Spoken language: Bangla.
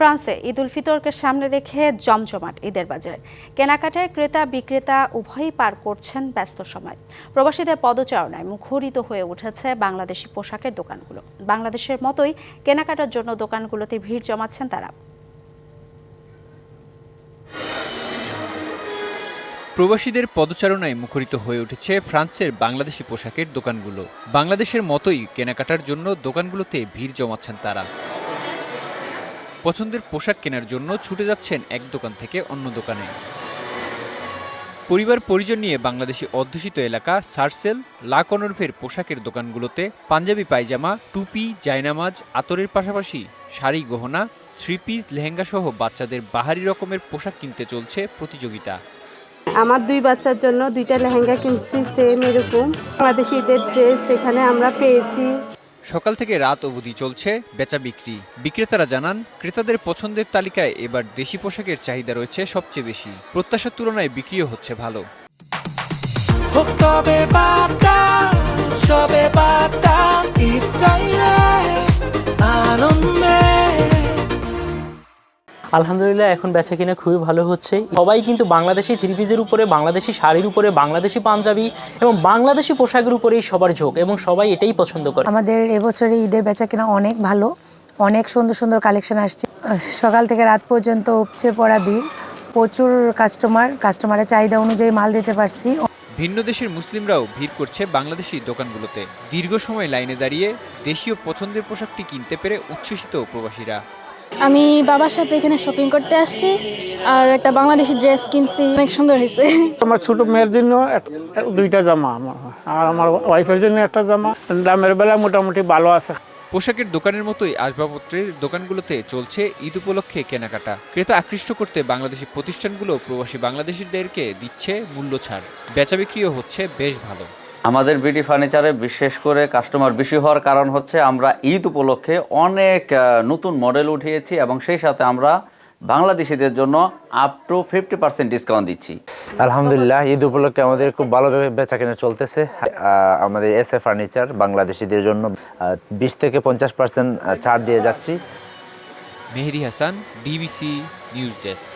ফ্রান্সে ঈদ উল ফিতরকে সামনে রেখে জমজমাট ঈদের বাজার। কেনাকাটায় ক্রেতা, বিক্রেতা উভয়ই পার করছেন ব্যস্ত সময়। প্রবাসীদের পদচারণায় মুখরিত হয়ে উঠেছে বাংলাদেশি পোশাকের দোকানগুলো। বাংলাদেশের মতোই কেনাকাটার জন্য দোকানগুলোতে ভিড় জমাচ্ছেন তারা। প্রবাসীদের পদচারণায় মুখরিত হয়ে উঠেছে ফ্রান্সের বাংলাদেশি পোশাকের দোকানগুলো। বাংলাদেশের মতোই কেনাকাটার জন্য দোকানগুলোতে ভিড় জমাচ্ছেন তারা। পছন্দের পোশাক কেনার জন্য ছুটে যাচ্ছেন এক দোকান থেকে অন্য দোকানে। পরিবার পরিজন নিয়ে বাংলাদেশি অধ্যুষিত এলাকা সার্সেল লা কনর্ভের পোশাকের দোকানগুলোতে পাঞ্জাবি পায়জামা, টুপি, জায়নামাজ, আতরের পাশাপাশি শাড়ি, গহনা, থ্রি পিস লেহেঙ্গা সহ বাচ্চাদের বাহারি রকমের পোশাক কিনতে চলছে প্রতিযোগিতা। আমার দুই বাচ্চার জন্য দুইটা লেহেঙ্গা কিনছি সেম এরকম। বাংলাদেশি ঈদের ড্রেস এখানে আমরা পেয়েছি। সকাল থেকে রাত অবধি চলছে বেচা বিক্রি। বিক্রেতারা জানান, ক্রেতাদের পছন্দের তালিকায় এবার দেশি পোশাকের চাহিদা রয়েছে সবচেয়ে বেশি। প্রত্যাশার তুলনায় বিক্রিও হচ্ছে ভালো। আলহামদুলিল্লাহ এখন বেচা কিনা খুবই ভালো হচ্ছে। সবাই কিন্তু বাংলাদেশি থ্রি পিসের উপরে বাংলাদেশি শাড়ির উপরে বাংলাদেশি পাঞ্জাবি এবং বাংলাদেশি পোশাকের উপরেই সবার ঝোঁক এবং সবাই এটাই পছন্দ করে। আমাদের এবছরে ঈদের বেচাকেনা অনেক ভালো অনেক সুন্দর সুন্দর কালেকশন আসছে। সকাল থেকে রাত পর্যন্ত উপচে পড়া ভিড় প্রচুর কাস্টমার কাস্টমারের চাহিদা অনুযায়ী মাল দিতে পারছি। ভিন্ন দেশের মুসলিমরাও ভিড় করছে বাংলাদেশি দোকানগুলোতে। দীর্ঘ সময় লাইনে দাঁড়িয়ে দেশীয় পছন্দের পোশাকটি কিনতে পেরে উচ্ছ্বসিত প্রবাসীরা। আমি বাবার সাথে এখানে শপিং করতে আসছি আর একটা বাংলাদেশি ড্রেস কিনছি অনেক সুন্দর হয়েছে। আমার ছোট মেয়ের জন্য দুইটা জামা আমার আর আমার ওয়াইফের জন্য একটা জামা। দামের বেলা মোটামুটি ভালো আছে। পোশাকের দোকানের মতোই আসবাবপত্রের দোকানগুলোতে চলছে ঈদ উপলক্ষে কেনাকাটা। ক্রেতা আকৃষ্ট করতে বাংলাদেশি প্রতিষ্ঠানগুলো প্রবাসী বাংলাদেশিদেরকে দিচ্ছে মূল্য ছাড় বেচা বিক্রিও হচ্ছে বেশ ভালো। আমাদের বিডি ফার্নিচারে বিশেষ করে কাস্টমার বেশি হওয়ার কারণ হচ্ছে আমরা ঈদ উপলক্ষে অনেক নতুন মডেল উঠিয়েছি এবং সেই সাথে আমরা বাংলাদেশিদের জন্য up to fifty percent discount দিচ্ছি। আলহামদুলিল্লাহ ঈদ উপলক্ষে আমাদের খুব ভালোভাবে বেচা কেনা চলতেছে। আমাদের এস এ ফার্নিচার বাংলাদেশিদের জন্য বিশ থেকে পঞ্চাশ পার্সেন্ট ছাড় দিয়ে যাচ্ছি। Mehedi Hasan DBC news desk